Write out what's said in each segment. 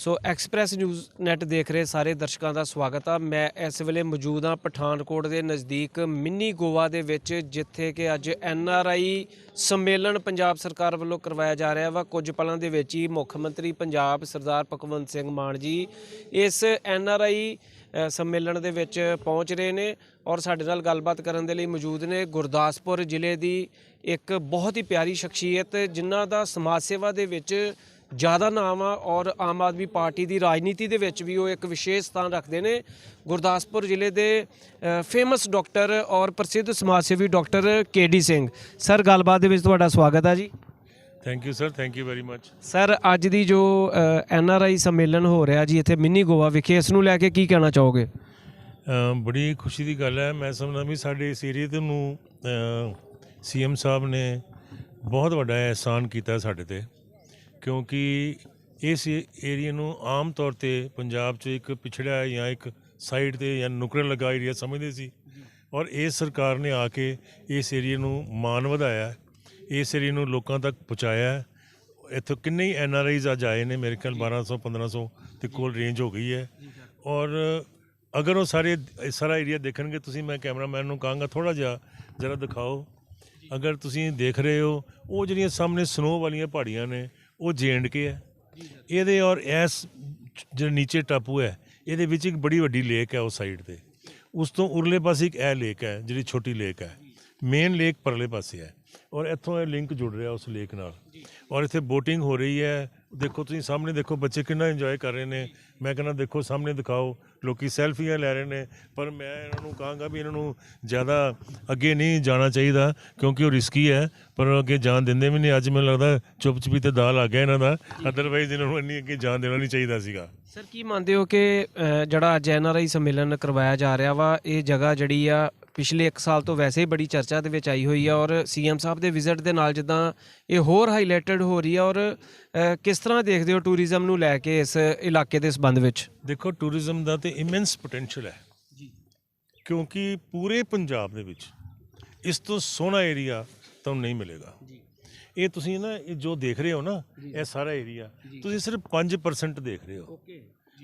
ਸੋ express News net ਦੇਖ ਰਹੇ ਸਾਰੇ ਦਰਸ਼ਕਾਂ ਦਾ ਸਵਾਗਤ ਆ। ਮੈਂ ਇਸ ਵੇਲੇ ਮੌਜੂਦ ਹਾਂ ਪਠਾਨਕੋਟ ਦੇ ਨਜ਼ਦੀਕ ਮਿੰਨੀ ਗੋਆ ਦੇ ਵਿੱਚ, ਜਿੱਥੇ ਕਿ ਅੱਜ ਐਨ ਆਰ ਆਈ ਸੰਮੇਲਨ ਪੰਜਾਬ ਸਰਕਾਰ ਵੱਲੋਂ ਕਰਵਾਇਆ ਜਾ ਰਿਹਾ ਵਾ। ਕੁਝ ਪਲਾਂ ਦੇ ਵਿੱਚ ਹੀ ਮੁੱਖ ਮੰਤਰੀ ਪੰਜਾਬ ਸਰਦਾਰ ਭਗਵੰਤ ਸਿੰਘ ਮਾਨ ਜੀ ਇਸ ਐਨ ਆਰ ਆਈ ਸੰਮੇਲਨ ਦੇ ਵਿੱਚ ਪਹੁੰਚ ਰਹੇ ਨੇ ਔਰ ਸਾਡੇ ਨਾਲ ਗੱਲਬਾਤ ਕਰਨ ਦੇ ਲਈ ਮੌਜੂਦ ਨੇ ਗੁਰਦਾਸਪੁਰ ਜ਼ਿਲ੍ਹੇ ਦੀ ਇੱਕ ਬਹੁਤ ਹੀ ਪਿਆਰੀ ਸ਼ਖਸੀਅਤ, ਜਿਨ੍ਹਾਂ ਦਾ ਸਮਾਜ ਸੇਵਾ ਦੇ ਵਿੱਚ ਜ਼ਿਆਦਾ ਨਾਮ ਆ ਔਰ ਆਮ ਆਦਮੀ ਪਾਰਟੀ ਦੀ ਰਾਜਨੀਤੀ ਦੇ ਵਿੱਚ ਵੀ ਉਹ ਇੱਕ ਵਿਸ਼ੇਸ਼ ਸਥਾਨ ਰੱਖਦੇ ਨੇ। ਗੁਰਦਾਸਪੁਰ ਜ਼ਿਲ੍ਹੇ ਦੇ ਫੇਮਸ ਡਾਕਟਰ ਔਰ ਪ੍ਰਸਿੱਧ ਸਮਾਜ ਸੇਵੀ ਡਾਕਟਰ ਕੇਡੀ ਸਿੰਘ। ਸਰ ਗੱਲਬਾਤ ਦੇ ਵਿੱਚ ਤੁਹਾਡਾ ਸਵਾਗਤ ਹੈ ਜੀ। Thank you sir thank you very much sir ਅੱਜ ਦੀ ਜੋ ਐਨ ਆਰ ਆਈ ਸੰਮੇਲਨ ਹੋ ਰਿਹਾ ਜੀ ਇੱਥੇ ਮਿੰਨੀ ਗੋਆ ਵਿਖੇ ਇਸ ਨੂੰ ਲੈ ਕੇ ਕੀ ਕਹਿਣਾ ਚਾਹੋਗੇ? ਬੜੀ ਖੁਸ਼ੀ ਦੀ ਗੱਲ ਹੈ। ਮੈਂ ਸਮਝਦਾ ਵੀ ਸਾਡੇ ਇਸ ਏਰੀਏ ਤੇ ਨੂੰ ਸੀਐਮ ਸਾਹਿਬ ਨੇ ਬਹੁਤ ਵੱਡਾ ਅਹਿਸਾਨ ਕੀਤਾ ਸਾਡੇ ਤੇ। ਕਿਉਂਕਿ ਇਸ ਏਰੀਏ ਨੂੰ ਆਮ ਤੌਰ ਤੇ ਪੰਜਾਬ 'ਚ ਇੱਕ ਪਿਛੜਿਆ ਜਾਂ ਇੱਕ ਸਾਈਡ ਤੇ ਜਾਂ ਨੁਕਰੇ ਲਗਾ ਏਰੀਆ ਸਮਝਦੇ ਸੀ। ਔਰ ਇਸ ਸਰਕਾਰ ਨੇ ਆ ਕੇ ਇਸ ਏਰੀਏ ਨੂੰ ਮਾਨ ਵਧਾਇਆ। ਇਸ ਏਰੀਏ ਨੂੰ ਲੋਕਾਂ ਤੱਕ ਪਹੁੰਚਾਇਆ। ਇੱਥੋਂ ਕਿੰਨੇ ਹੀ ਐਨ ਆਰ ਆਈਜ਼ ਅੱਜ ਆਏ ਨੇ ਮੇਰੇ ਖਿਆਲ 1200 1500 ਤੇ ਕੋਲ ਰੇਂਜ ਹੋ ਗਈ ਹੈ। ਔਰ ਅਗਰ ਉਹ ਸਾਰੇ ਸਾਰਾ ਏਰੀਆ ਦੇਖਣਗੇ, ਤੁਸੀਂ ਮੈਂ ਕੈਮਰਾਮੈਨ ਨੂੰ ਕਹਾਂਗਾ ਥੋੜਾ ਜਿਹਾ ਜਰਾ ਦਿਖਾਓ। ਅਗਰ ਤੁਸੀਂ ਦੇਖ ਰਹੇ ਹੋ, ਉਹ ਜਿਹੜੀਆਂ ਸਾਹਮਣੇ ਸਨੋ ਵਾਲੀਆਂ ਪਹਾੜੀਆਂ ਨੇ ਉਹ ਕੇ ਹੈ। ਇਹਦੇ ਔਰ ਇਸ ਜਿਹੜਾ ਨੀਚੇ ਟਾਪੂ ਹੈ, ਇਹਦੇ ਵਿੱਚ ਇੱਕ ਬੜੀ ਵੱਡੀ ਲੇਕ ਹੈ ਉਸ ਸਾਈਡ ਤੇ। ਉਸ ਤੋਂ ਉਰਲੇ ਪਾਸੇ ਇੱਕ ਇਹ ਲੇਕ ਹੈ, ਜਿਹੜੀ ਛੋਟੀ ਲੇਕ ਹੈ। ਮੇਨ ਲੇਕ ਪਰਲੇ ਪਾਸੇ ਹੈ। ਔਰ ਇੱਥੋਂ ਇਹ ਲਿੰਕ ਜੁੜ ਰਿਹਾ ਉਸ ਲੇਕ ਨਾਲ। ਔਰ ਇੱਥੇ ਬੋਟਿੰਗ ਹੋ ਰਹੀ ਹੈ ਦੇਖੋ ਤੁਸੀਂ ਸਾਹਮਣੇ ਦੇਖੋ, ਬੱਚੇ ਕਿੰਨਾ ਇੰਜੋਏ ਕਰ ਰਹੇ ਨੇ। ਮੈਂ ਕਹਿੰਦਾ, ਦੇਖੋ, ਸਾਹਮਣੇ ਦਿਖਾਓ, ਲੋਕੀ ਸੈਲਫੀਆਂ ਲੈ ਰਹੇ ਨੇ। ਪਰ ਮੈਂ ਇਹਨਾਂ ਨੂੰ ਕਹਾਂਗਾ ਵੀ ਇਹਨਾਂ ਨੂੰ ਜ਼ਿਆਦਾ ਅੱਗੇ ਨਹੀਂ ਜਾਣਾ ਚਾਹੀਦਾ, ਕਿਉਂਕਿ ਉਹ ਰਿਸਕੀ ਹੈ, ਪਰ ਅੱਗੇ ਜਾਣ ਦਿੰਦੇ ਵੀ ਨਹੀਂ। ਅੱਜ ਮੈਨੂੰ ਲੱਗਦਾ ਚੁੱਪ ਚੁਪੀ ਤੇ ਦਾਲ ਆ ਗਿਆ ਇਹਨਾਂ ਦਾ। ਅਦਰਵਾਈਜ਼ ਇਹਨਾਂ ਨੂੰ ਇੰਨੀ ਅੱਗੇ ਜਾਣ ਦੇਣਾ ਨਹੀਂ ਚਾਹੀਦਾ ਸੀਗਾ। ਸਰ ਕੀ ਮੰਨਦੇ ਹੋ ਕਿ ਜਿਹੜਾ ਅੱਜ ਐਨ ਆਰ ਆਈ ਸੰਮੇਲਨ ਕਰਵਾਇਆ ਜਾ ਰਿਹਾ ਵਾ, ਇਹ ਜਗ੍ਹਾ ਜਿਹੜੀ ਆ ਪਿਛਲੇ 1 ਸਾਲ ਤੋਂ ਵੈਸੇ ਹੀ ਬੜੀ ਚਰਚਾ ਦੇ ਵਿੱਚ ਆਈ ਹੋਈ ਆ ਔਰ ਸੀਐਮ ਸਾਹਿਬ ਦੇ ਵਿਜ਼ਿਟ ਦੇ ਨਾਲ ਜਿੱਦਾਂ ਇਹ ਹੋਰ ਹਾਈਲਾਈਟਡ ਹੋ ਰਹੀ ਆ ਔਰ ਕਿਸ ਤਰ੍ਹਾਂ ਦੇਖਦੇ ਹੋ ਟੂਰਿਜ਼ਮ ਨੂੰ ਲੈ ਕੇ ਇਸ ਇਲਾਕੇ ਦੇ ਸੰਬੰਧ ਵਿੱਚ? ਦੇਖੋ ਟੂਰਿਜ਼ਮ ਦਾ ਤੇ ਇਮੈਂਸ ਪੋਟੈਂਸ਼ੀਅਲ ਹੈ। ਜੀ। ਕਿਉਂਕਿ ਪੂਰੇ ਪੰਜਾਬ ਦੇ ਵਿੱਚ ਇਸ ਤੋਂ ਸੋਹਣਾ ਏਰੀਆ ਤੁਹਾਨੂੰ ਨਹੀਂ ਮਿਲੇਗਾ। ਜੀ। ਇਹ ਤੁਸੀਂ ਨਾ ਇਹ ਜੋ ਦੇਖ ਰਹੇ ਹੋ ਨਾ ਇਹ ਸਾਰਾ ਏਰੀਆ ਤੁਸੀਂ ਸਿਰਫ 5% ਦੇਖ ਰਹੇ ਹੋ। ਓਕੇ।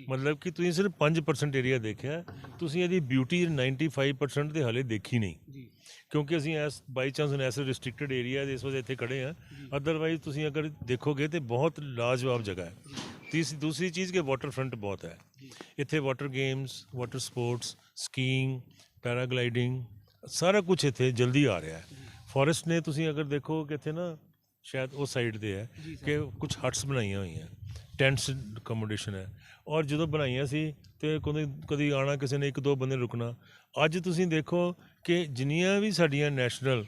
ਮਤਲਬ ਕਿ ਤੁਸੀਂ ਸਿਰਫ 5% ਏਰੀਆ ਦੇਖਿਆ ਤੁਸੀਂ ਇਹਦੀ ਬਿਊਟੀ 95% ਦੇ ਹਲੇ ਦੇਖੀ ਨਹੀਂ। ਕਿਉਂਕਿ ਅਸੀਂ ਐਸ ਬਾਈ ਚਾਂਸ ਐਸੇ ਰਿਸਟ੍ਰਿਕਟਡ ਏਰੀਆ ਦੇ ਇਸ ਵਜ੍ਹਾ ਇੱਥੇ ਖੜੇ ਆ ਅਦਰਵਾਈਜ਼ ਤੁਸੀਂ ਅਗਰ ਦੇਖੋਗੇ ਤੇ ਬਹੁਤ ਲਾਜਵਾਬ ਜਗ੍ਹਾ ਹੈ। ਤੀਸਰੀ ਦੂਸਰੀ ਚੀਜ਼ ਕਿ ਵਾਟਰ ਫਰੰਟ ਬਹੁਤ ਹੈ। ਇੱਥੇ water games water sports skiing paragliding ਸਾਰਾ ਕੁਝ ਇੱਥੇ ਜਲਦੀ ਆ ਰਿਹਾ ਹੈ। ਫੋਰੈਸਟ ਨੇ ਤੁਸੀਂ ਅਗਰ ਦੇਖੋ ਕਿ ਇੱਥੇ ਨਾ ਸ਼ਾਇਦ ਉਹ ਸਾਈਡ ਤੇ ਹੈ ਕਿ ਕੁਝ ਹਟਸ ਬਣਾਈਆਂ ਹੋਈਆਂ। ਟੈਂਟਸ ਅਕਮੋਡੇਸ਼ਨ ਹੈ। ਔਰ ਜਦੋਂ ਬਣਾਈਆਂ ਸੀ ਤੇ ਕਦੇ, ਕਦੀ ਆਣਾ ਕਿਸੇ ਨੇ ਇੱਕ ਦੋ ਬੰਦੇ ਰੁਕਣਾ, ਅੱਜ ਤੁਸੀਂ ਦੇਖੋ ਕਿ ਜਿੰਨੀਆਂ ਵੀ ਸਾਡੀਆਂ ਨੈਸ਼ਨਲ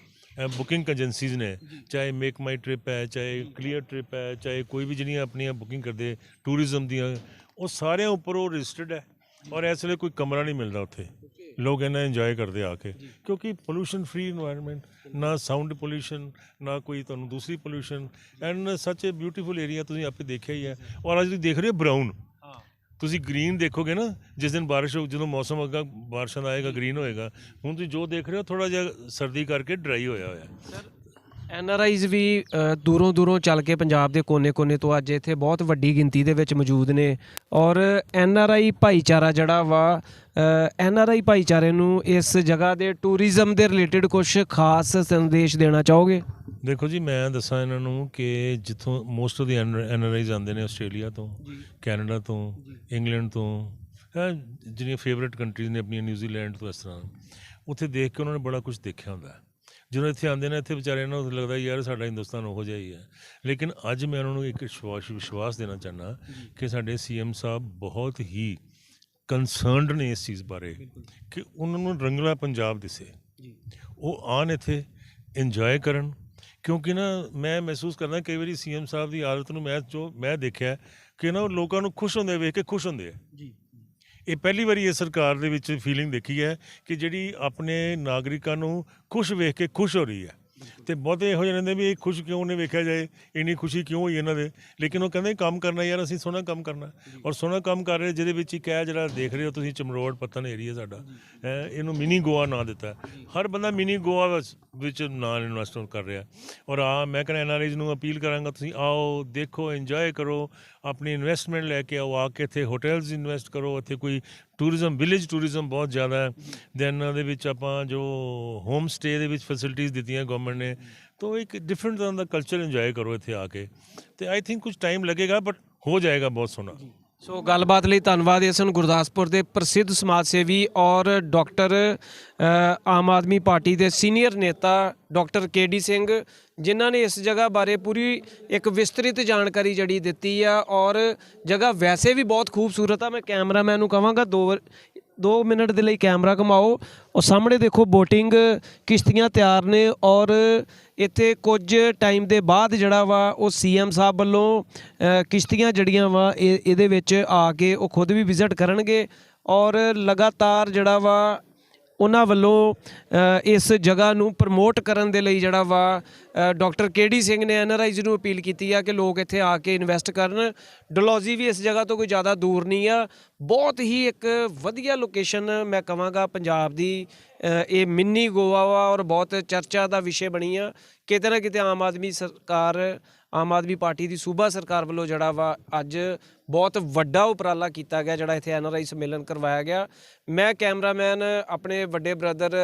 ਬੁਕਿੰਗ ਏਜੰਸੀਜ਼ ਨੇ, ਚਾਹੇ ਮੇਕ ਮਾਈ ਟ੍ਰਿਪ ਹੈ, ਚਾਹੇ ਕਲੀਅਰ ਟ੍ਰਿਪ ਹੈ, ਚਾਹੇ ਕੋਈ ਵੀ ਜਿਹੜੀਆਂ ਆਪਣੀਆਂ ਬੁਕਿੰਗ ਕਰਦੇ ਟੂਰਿਜ਼ਮ ਦੀਆਂ, ਉਹ ਸਾਰਿਆਂ ਉੱਪਰ ਉਹ ਰਜਿਸਟਰਡ ਹੈ। ਔਰ ਇਸ ਵੇਲੇ ਕੋਈ ਕਮਰਾ ਨਹੀਂ ਮਿਲਦਾ ਉੱਥੇ। ਲੋਕ ਇਹਨਾਂ ਇੰਜੋਏ ਕਰਦੇ ਆ ਕੇ। ਕਿਉਂਕਿ ਪੋਲੂਸ਼ਨ ਫਰੀ এনवायरमेंट ਨਾ ਸਾਊਂਡ ਪੋਲੂਸ਼ਨ ਨਾ ਕੋਈ ਤੁਹਾਨੂੰ ਦੂਸਰੀ ਪੋਲੂਸ਼ਨ ਐਂਡ ਸੱਚ ਏ ਬਿਊਟੀਫੁਲ ਏਰੀਆ ਤੁਸੀਂ ਆਪੇ ਦੇਖਿਆ ਹੀ ਹੈ। ਔਰ ਅੱਜ ਤੁਸੀਂ ਦੇਖ ਰਹੇ ਹੋ ਬਰਾਊਨ ਤੁਸੀਂ ਗ੍ਰੀਨ ਦੇਖੋਗੇ ਨਾ ਜਿਸ ਦਿਨ ਬਾਰਿਸ਼ ਹੋ ਜਦੋਂ ਮੌਸਮ ਅੱਗਾ ਬਾਰਿਸ਼ਾਂ ਦਾ ਆਏਗਾ ਗ੍ਰੀਨ ਹੋਏਗਾ। ਹੁਣ ਤੁਸੀਂ ਜੋ ਦੇਖ ਰਹੇ ਹੋ ਥੋੜਾ ਜਿਹਾ ਸਰਦੀ ਕਰਕੇ ਡਰਾਈ ਹੋਇਆ ਹੋਇਆ। ਸਰ ਐਨ ਆਰ ਆਈਜ਼ ਵੀ ਦੂਰੋਂ ਦੂਰੋਂ ਚੱਲ ਕੇ ਪੰਜਾਬ ਦੇ ਕੋਨੇ-ਕੋਨੇ ਤੋਂ ਅੱਜ ਇੱਥੇ ਬਹੁਤ ਵੱਡੀ ਗਿਣਤੀ ਦੇ ਵਿੱਚ ਮੌਜੂਦ ਨੇ। ਔਰ ਐਨ ਆਰ ਆਈ ਭਾਈਚਾਰਾ ਜਿਹੜਾ ਵਾ ਐਨ ਆਰ ਆਈ ਭਾਈਚਾਰੇ ਨੂੰ ਇਸ ਜਗ੍ਹਾ ਦੇ ਟੂਰਿਜ਼ਮ ਦੇ ਰਿਲੇਟਡ ਕੁਝ ਖਾਸ ਸੰਦੇਸ਼ ਦੇਣਾ ਚਾਹੋਗੇ? ਦੇਖੋ ਜੀ ਮੈਂ ਦੱਸਾਂ ਇਹਨਾਂ ਨੂੰ ਕਿ ਜਿੱਥੋਂ ਮੋਸਟ ਆਫ ਦੀ ਐਨਆਰਆਈਜ਼ ਆਉਂਦੇ ਨੇ ਆਸਟ੍ਰੇਲੀਆ ਤੋਂ ਕੈਨੇਡਾ ਤੋਂ ਇੰਗਲੈਂਡ ਤੋਂ ਜਿਹੜੀਆਂ ਫੇਵਰਿਟ ਕੰਟਰੀਜ਼ ਨੇ ਆਪਣੀਆਂ ਨਿਊਜ਼ੀਲੈਂਡ ਤੋਂ ਇਸ ਤਰ੍ਹਾਂ। ਉੱਥੇ ਦੇਖ ਕੇ ਉਹਨਾਂ ਨੇ ਬੜਾ ਕੁਝ ਦੇਖਿਆ ਹੁੰਦਾ। ਹੈ। ਜਦੋਂ ਇੱਥੇ ਆਉਂਦੇ ਨੇ ਇੱਥੇ ਵਿਚਾਰਿਆਂ ਨੂੰ ਲੱਗਦਾ ਯਾਰ ਸਾਡਾ ਹਿੰਦੁਸਤਾਨ ਉਹੋ ਜਿਹਾ ਹੀ ਹੈ। ਲੇਕਿਨ ਅੱਜ ਮੈਂ ਉਹਨਾਂ ਨੂੰ ਇੱਕ ਵਿਸ਼ਵਾਸ ਵਿਸ਼ਵਾਸ ਦੇਣਾ ਚਾਹਨਾ ਕਿ ਸਾਡੇ ਸੀਐਮ ਸਾਹਿਬ ਬਹੁਤ ਹੀ ਕੰਸਰਨਡ ਨੇ ਇਸ ਚੀਜ਼ ਬਾਰੇ ਕਿ ਉਹਨਾਂ ਨੂੰ ਰੰਗਲਾ ਪੰਜਾਬ ਦਿਸੇ। ਜੀ। ਉਹ ਆਣ ਇੱਥੇ ਇੰਜੋਏ ਕਰਨ। ਕਿਉਂਕਿ ਨਾ ਮੈਂ ਮਹਿਸੂਸ ਕਰਦਾ ਕਈ ਵਾਰੀ ਸੀਐਮ ਸਾਹਿਬ ਦੀ ਆਦਤ ਨੂੰ ਮੈਂ ਜੋ ਮੈਂ ਦੇਖਿਆ ਕਿ ਨਾ ਉਹ ਲੋਕਾਂ ਨੂੰ ਖੁਸ਼ ਹੁੰਦੇ ਵੇਖ ਕੇ ਖੁਸ਼ ਹੁੰਦੇ ਆ। ਜੀ। ਇਹ ਪਹਿਲੀ ਵਾਰੀ ਇਹ ਸਰਕਾਰ ਦੇ ਵਿੱਚ ਫੀਲਿੰਗ ਦੇਖੀ ਹੈ ਕਿ ਜਿਹੜੀ ਆਪਣੇ ਨਾਗਰਿਕਾਂ ਨੂੰ ਖੁਸ਼ ਵੇਖ ਕੇ ਖੁਸ਼ ਹੋ ਰਹੀ ਹੈ। ਤੇ ਬਹੁਤੇ ਇਹੋ ਜਿਹੇ ਰਹਿੰਦੇ ਵੀ ਇਹ ਖੁਸ਼ ਕਿਉਂ ਨੇ ਵੇਖਿਆ ਜਾਏ? ਇੰਨੀ ਖੁਸ਼ੀ ਕਿਉਂ ਹੋਈ ਇਹਨਾਂ ਦੇ? ਲੇਕਿਨ ਉਹ ਕਹਿੰਦੇ ਕੰਮ ਕਰਨਾ ਯਾਰ ਅਸੀਂ ਸੋਹਣਾ ਕੰਮ ਕਰਨਾ। ਔਰ ਸੋਹਣਾ ਕੰਮ ਕਰ ਰਹੇ ਜਿਹਦੇ ਵਿੱਚ ਇੱਕ ਹੈ ਜਿਹੜਾ ਦੇਖ ਰਹੇ ਹੋ ਤੁਸੀਂ ਚਮਰੋੜ ਪੱਤਨ ਏਰੀਆ ਸਾਡਾ ਇਹਨੂੰ ਮਿਨੀ ਗੋਆ ਨਾਂ ਦਿੱਤਾ। ਹਰ ਬੰਦਾ ਮਿਨੀ ਗੋਆ ਵਿੱਚ- ਵਿੱਚ ਨਾਂ ਇਨਵੈਸਟ ਕਰ ਰਿਹਾ। ਔਰ ਆ ਮੈਂ ਕਹਿੰਦਾ ਐਨਆਰਆਈਜ਼ ਨੂੰ ਅਪੀਲ ਕਰਾਂਗਾ ਤੁਸੀਂ ਆਓ ਦੇਖੋ ਇੰਜੋਏ ਕਰੋ ਆਪਣੀ ਇਨਵੈਸਟਮੈਂਟ ਲੈ ਕੇ ਆਓ ਆ ਕੇ ਇੱਥੇ ਹੋਟਲਸ ਇਨਵੈਸਟ ਕਰੋ ਇੱਥੇ ਕੋਈ ਟੂਰਿਜ਼ਮ ਵਿਲੇਜ ਟੂਰਿਜ਼ਮ ਬਹੁਤ ਜ਼ਿਆਦਾ ਹੈ। ਦੈਨ ਉਹਦੇ ਵਿੱਚ ਆਪਾਂ ਜੋ ਹੋਮ ਸਟੇ ਦੇ ਵਿੱਚ ਫੈਸਿਲਿਟੀਆਂ ਦਿੱਤੀਆਂ ਗਵਰਨਮੈਂਟ ਨੇ, ਤਾਂ ਇੱਕ ਡਿਫਰੈਂਟ ਤਰ੍ਹਾਂ ਦਾ ਕਲਚਰ ਇੰਜੋਏ ਕਰੋ ਇੱਥੇ ਆ ਕੇ। ਤੇ ਆਈ ਥਿੰਕ ਕੁਝ ਟਾਈਮ ਲੱਗੇਗਾ ਬਟ ਹੋ ਜਾਏਗਾ ਬਹੁਤ ਸੋਹਣਾ। ਸੋ ਗੱਲਬਾਤ ਲਈ ਧੰਨਵਾਦ ਇਸ ਨੂੰ ਗੁਰਦਾਸਪੁਰ ਦੇ ਪ੍ਰਸਿੱਧ ਸਮਾਜ ਸੇਵੀ ਔਰ ਡਾਕਟਰ ਆਮ ਆਦਮੀ ਪਾਰਟੀ ਦੇ ਸੀਨੀਅਰ ਨੇਤਾ ਡਾਕਟਰ ਕੇਡੀ ਸਿੰਘ, ਜਿਨ੍ਹਾਂ ਨੇ ਇਸ ਜਗ੍ਹਾ ਬਾਰੇ ਪੂਰੀ ਇੱਕ ਵਿਸਤ੍ਰਿਤ ਜਾਣਕਾਰੀ ਜਿਹੜੀ ਦਿੱਤੀ ਆ ਔਰ ਜਗ੍ਹਾ ਵੈਸੇ ਵੀ ਬਹੁਤ ਖੂਬਸੂਰਤ ਆ। ਮੈਂ ਕੈਮਰਾਮੈਨ ਨੂੰ ਕਹਾਂਗਾ ਦੋ 2 ਮਿੰਟ ਦੇ ਲਈ ਕੈਮਰਾ ਘੁਮਾਓ। ਉਹ ਸਾਹਮਣੇ ਦੇਖੋ ਬੋਟਿੰਗ ਕਿਸ਼ਤੀਆਂ ਤਿਆਰ ਨੇ ਔਰ ਇੱਥੇ ਕੁਝ ਟਾਈਮ ਦੇ ਬਾਅਦ ਜਿਹੜਾ ਵਾ ਉਹ ਸੀਐਮ ਸਾਹਿਬ ਵੱਲੋਂ ਕਿਸ਼ਤੀਆਂ ਜਿਹੜੀਆਂ ਵਾ ਇਹ, ਇਹਦੇ ਵਿੱਚ ਆ ਕੇ ਉਹ ਖੁਦ ਵੀ ਵਿਜ਼ਿਟ ਕਰਨਗੇ। ਔਰ ਲਗਾਤਾਰ ਜਿਹੜਾ ਵਾ ਉਹਨਾਂ ਵੱਲੋਂ ਇਸ ਜਗ੍ਹਾ ਨੂੰ ਪ੍ਰਮੋਟ ਕਰਨ ਦੇ ਲਈ ਜਿਹੜਾ ਵਾ ਅ, ਡਾਕਟਰ ਕੇਡੀ ਸਿੰਘ ਨੇ ਐਨਆਰਆਈਜ਼ ਨੂੰ ਅਪੀਲ ਕੀਤੀ ਆ ਕਿ ਲੋਕ ਇੱਥੇ ਆ ਕੇ ਇਨਵੈਸਟ ਕਰਨ। ਡਲੋਜੀ ਵੀ ਇਸ ਜਗ੍ਹਾ ਤੋਂ ਕੋਈ ਜ਼ਿਆਦਾ ਦੂਰ ਨਹੀਂ ਆ। ਬਹੁਤ ਹੀ ਇੱਕ ਵਧੀਆ ਲੋਕੇਸ਼ਨ ਮੈਂ ਕਹਾਂਗਾ ਪੰਜਾਬ ਦੀ ਇਹ ਮਿੰਨੀ ਗੋਆ ਵਾ ਔਰ ਬਹੁਤ ਚਰਚਾ ਦਾ ਵਿਸ਼ੇ ਬਣੀ ਆ। ਕਿਤੇ ਨਾ ਕਿਤੇ ਆਮ ਆਦਮੀ ਸਰਕਾਰ ਆਮ ਆਦਮੀ ਪਾਰਟੀ ਦੀ ਸੂਬਾ ਸਰਕਾਰ ਵੱਲੋਂ ਜਿਹੜਾ ਵਾ ਅੱਜ ਬਹੁਤ ਵੱਡਾ ਉਪਰਾਲਾ ਕੀਤਾ ਗਿਆ, ਜਿਹੜਾ ਇੱਥੇ ਐਨਆਰਆਈ ਸੰਮੇਲਨ ਕਰਵਾਇਆ ਗਿਆ। ਮੈਂ ਕੈਮਰਾਮੈਨ ਆਪਣੇ ਵੱਡੇ ਬ੍ਰਦਰ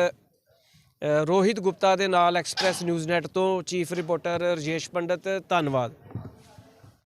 ਰੋਹਿਤ ਗੁਪਤਾ ਦੇ ਨਾਲ ਐਕਸਪ੍ਰੈਸ ਨਿਊਜ਼ ਨੈਟ ਤੋਂ ਚੀਫ ਰਿਪੋਰਟਰ ਰਜੇਸ਼ ਪੰਡਤ, ਧੰਨਵਾਦ।